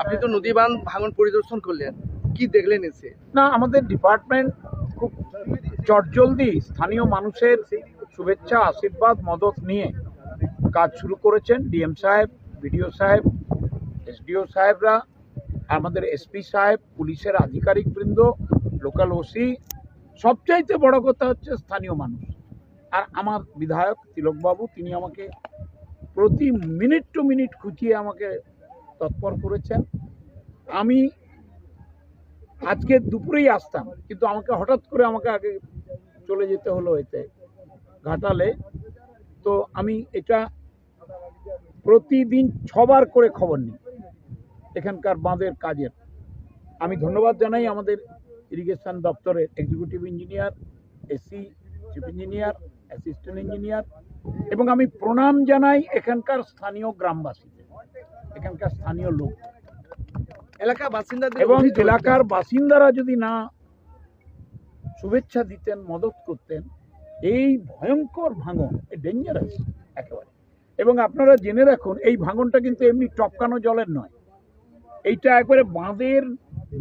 আপনি তো নদী বাঁধ ভাঙন পরিদর্শন করলেন। কি দেখলেন এসে? না, আমাদের ডিপার্টমেন্ট খুব চটজলদি স্থানীয় মানুষের শুভেচ্ছা, আশীর্বাদ, মদত নিয়ে কাজ শুরু করেছেন। ডিএম সাহেব, বিডিও সাহেব, এসডিও সাহেবরা, আমাদের এসপি সাহেব, পুলিশের আধিকারিক বৃন্দ, লোকাল ওসি। সবচাইতে বড় কথা হচ্ছে স্থানীয় মানুষ। আর আমার বিধায়ক তিলকবাবু, তিনি আমাকে প্রতি মিনিট টু মিনিট খুঁচিয়ে আমাকে তৎপর করেছেন। আমি আজকে দুপুরেই আসতাম, কিন্তু আমাকে হঠাৎ করে আমাকে আগে চলে যেতে হলো এতে, ঘাটালে। তো আমি এটা প্রতিদিন ছবার করে খবর নিই, এখানকার বাঁধের কাজের। আমি ধন্যবাদ জানাই আমাদের ইরিগেশন দপ্তরের executive engineer AC chief engineer assistant engineer এবং আমি প্রণাম জানাই এখানকার স্থানীয় গ্রামবাসীদের। এখানকার স্থানীয় লোক। এলাকা বাসিন্দাদের এবং এলাকার বাসিন্দারা যদি না শুভেচ্ছা দিতেন মদত করতেন এই ভয়ঙ্কর ভাঙন ডেঞ্জারাস একেবারে। এবং আপনারা জেনে রাখুন এই ভাঙনটা কিন্তু এমনি টপকানো জলের নয়। এইটা একবারে বাঁধের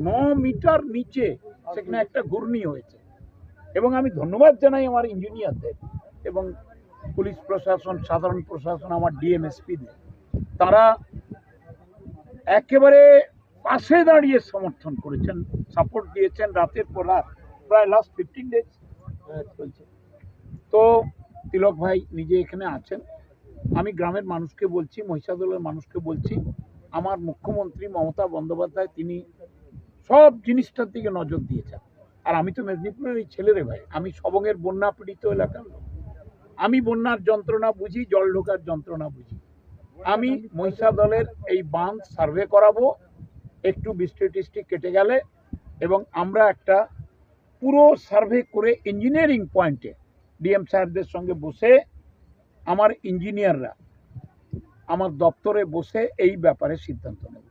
ন মিটার নিচে সেখানে একটা ঘূর্ণি হয়েছে। এবং আমি ধন্যবাদ জানাই আমার ইঞ্জিনিয়ারদের এবং পুলিশ প্রশাসন সাধারণ প্রশাসন আমার ডিএমএসপিদের তারা একেবারে পাশে দাঁড়িয়ে সমর্থন করেছেন সাপোর্ট দিয়েছেন রাতের পর রাত, প্রায় লাস্ট ফিফটিন ডেজ চলছে। তো তিলক ভাই নিজে এখানে আছেন। আমি গ্রামের মানুষকে বলছি, মহিষাদলের মানুষকে বলছি, আমার মুখ্যমন্ত্রী মমতা বন্দ্যোপাধ্যায় তিনি সব জিনিসটার দিকে নজর দিয়েছেন। আর আমি তো মেদিনীপুরের এই ছেলেরে ভাই, আমি সবংয়ের বন্যা পীড়িত এলাকার লোক। আমি বন্যার যন্ত্রণা বুঝি, জল ঢোকার যন্ত্রণা বুঝি। আমি মহিষা দলের এই বাঁধ সার্ভে করাবো। একটু বৃষ্টি টিষ্টি কেটে গেলে এবং আমরা একটা পুরো সার্ভে করে ইঞ্জিনিয়ারিং পয়েন্টে ডিএম সাহেবদের সঙ্গে বসে, আমার ইঞ্জিনিয়াররা আমার দপ্তরে বসে এই ব্যাপারে সিদ্ধান্ত নেব।